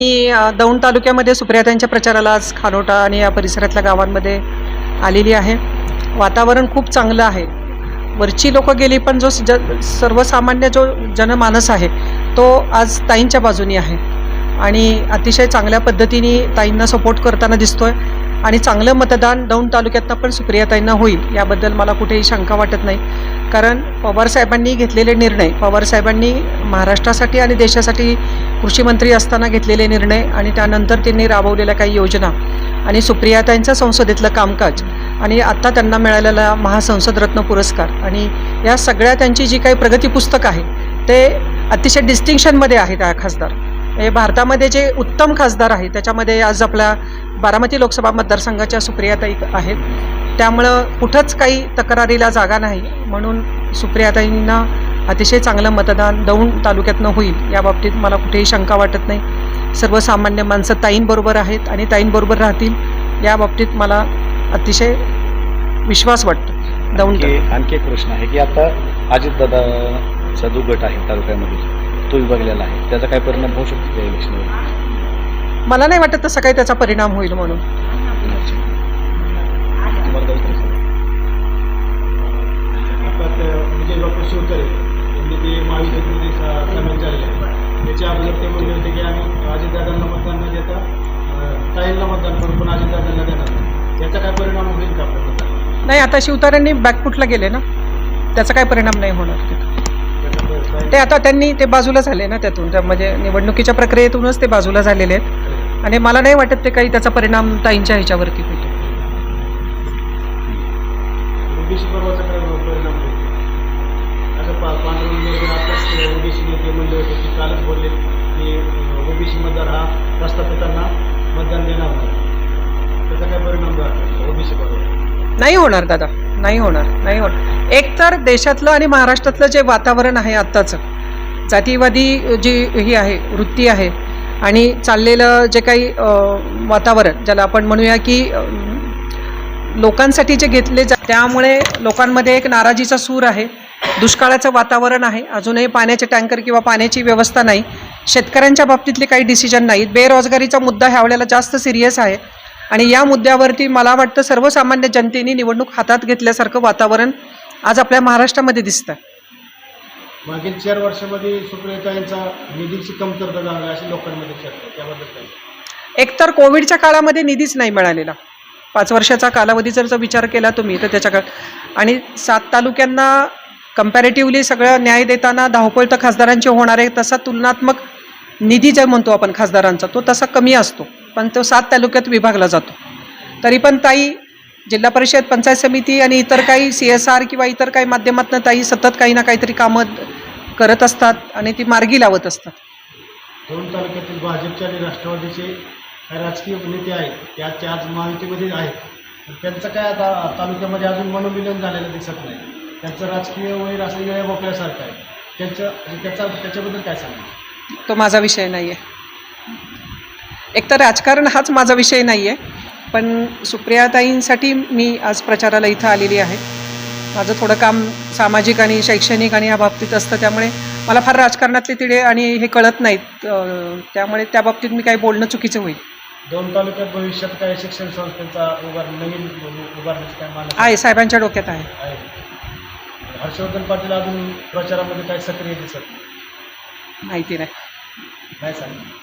मी दौंड तालुक्यामध्ये सुप्रियातांच्या प्रचाराला आज खानोटा आणि या परिसरातल्या गावांमध्ये आलेली आहे. वातावरण खूप चांगलं आहे. वरची लोकं गेली पण जो ज सर्वसामान्य जो जनमानस आहे तो आज ताईंच्या बाजूनी आहे. आणि अतिशय चांगल्या पद्धतीने ताईंना सपोर्ट करताना दिसतो आहे आणि चांगलं मतदान दौंड तालुक्यातनं पण सुप्रियाताईंना होईल याबद्दल मला कुठेही शंका वाटत नाही. कारण पवारसाहेबांनी घेतलेले निर्णय पवारसाहेबांनी महाराष्ट्रासाठी आणि देशासाठी कृषीमंत्री असताना घेतलेले निर्णय आणि त्यानंतर त्यांनी राबवलेल्या काही योजना आणि सुप्रियाताईंचं संसदेतलं कामकाज आणि आत्ता त्यांना मिळालेला महासंसद रत्न पुरस्कार आणि या सगळ्या त्यांची जी काही प्रगती पुस्तक आहे ते अतिशय डिस्टिंक्शनमध्ये आहेत हा खासदार. हे भारतामध्ये जे उत्तम खासदार आहे त्याच्यामध्ये आज आपल्या बारामती लोकसभा मतदारसंघाच्या सुप्रियाताई आहेत. त्यामुळं कुठंच काही तक्रारीला जागा नाही. म्हणून सुप्रियाताईंना अतिशय चांगलं मतदान दौंड तालुक्यातनं होईल या बाबतीत मला कुठेही शंका वाटत नाही. सर्वसामान्य माणसं ताईंबरोबर आहेत आणि ताईंबरोबर राहतील या बाबतीत मला अतिशय विश्वास वाटतो. दौंड आणखी आणखी एक प्रश्न आहे की आता अजितदादाचा जो गट आहे तालुक्यामध्ये तो विभागलेला आहे. त्याचा काय परिणाम होऊ शकतो त्या इलेक्शनवर मला नाही वाटत तसा काही त्याचा परिणाम होईल म्हणून काय त्याच्या अगोदर ते म्हणले होते की आम्ही अजितदादांना मतदान न देता ताईंना मतदान पण अजितदादांना देणार नाही. याचा काय परिणाम होईल का आपल्या मतदानावर? नाही आता शिवतारेंनी बॅकफुटला गेले ना त्याचा काही परिणाम नाही होणार तिथं. ते आता त्यांनी ते बाजूला झाले ना त्यातून त्या म्हणजे निवडणुकीच्या प्रक्रियेतूनच ते बाजूला झालेले आहेत आणि मला नाही वाटत ते काही त्याचा परिणाम ताईंच्या ह्याच्यावरती होईल. ओबीसी नेते म्हणले होते की कालच बोलले की ओबीसी मतदार हा मतदान देणार नाही. त्याचा काय परिणाम राहतो ओबीसी पर्व नाही होणार दादा नाही होणार नाही होणार. एक तर देशातलं आणि महाराष्ट्रातलं जे वातावरण आहे आत्ताचं जातीवादी जी ही आहे वृत्ती आहे आणि चाललेलं जे काही वातावरण ज्याला आपण म्हणूया की लोकांसाठी जे घेतले जा त्यामुळे लोकांमध्ये एक नाराजीचा सूर आहे. दुष्काळाचं वातावरण आहे. अजूनही पाण्याचे टँकर किंवा पाण्याची व्यवस्था नाही. शेतकऱ्यांच्या बाबतीतले काही डिसिजन नाहीत बेरोजगारीचा मुद्दा ह्या वेळेला जास्त सिरियस आहे. आणि या मुद्द्यावरती मला वाटतं सर्वसामान्य जनतेने निवडणूक हातात घेतल्यासारखं वातावरण आज आपल्या महाराष्ट्रामध्ये दिसतं मागील चार वर्षामध्ये सुप्रियताईंचा निधीची कमतरता जाणवली अशी लोकांमध्ये चर्चा त्याबद्दल काय? एकतर कोविडच्या काळामध्ये निधीच नाही मिळालेला. पाच वर्षाचा कालावधी जर जर विचार केला तुम्ही तर त्याच्या काळ आणि सात तालुक्यांना कम्पॅरेटिव्हली सगळं न्याय देताना धावपळ तर खासदारांची होणार आहे तसा तुलनात्मक निधी जे म्हणतो आपण खासदारांचा तो तसा कमी असतो. पण तो सात तालुक्यात विभागला जातो. तरी पण ताई जिल्हा परिषद पंचायत समिती आणि इतर काही सी एस आर किंवा इतर काही माध्यमातून ताई सतत काही ना काहीतरी कामं करत असतात आणि ती मार्गी लावत असतात. दोन तालुक्यातील भाजपचे आणि राष्ट्रवादीचे काही राजकीय नेते आहेत ते आजच्या आज महायुतीमध्ये आहेत. त्यांचं काय आता तालुक्यामध्ये अजून मनोमिलन झालेलं दिसत नाही. त्यांचं राजकीय वैर असं वेळा बोकळ्यासारखं आहे. त्यांचं त्याचा त्याच्याबद्दल काय सांगा तो माझा विषय नाही आहे एकतर राजकारण हाच माझा विषय नाही आहे पण सुप्रियाताईंसाठी मी आज प्रचाराला इथं आलेली आहे. माझं थोडं काम सामाजिक आणि शैक्षणिक आणि या बाबतीत असतं त्यामुळे मला फार राजकारणातले तिळे आणि हे कळत नाहीत. त्यामुळे त्या बाबतीत मी काही बोलणं चुकीचं होईल. दोन तालुक्यात भविष्यात काय शिक्षण संस्थेचा उभार नवीन उभारण्याची काय मानस आहे? साहेबांच्या डोक्यात आहे. आहे. हर्षवर्धन पाटील अजून प्रचारामध्ये काय सक्रिय दिसत? नाही. माहिती नाही. काय सांगा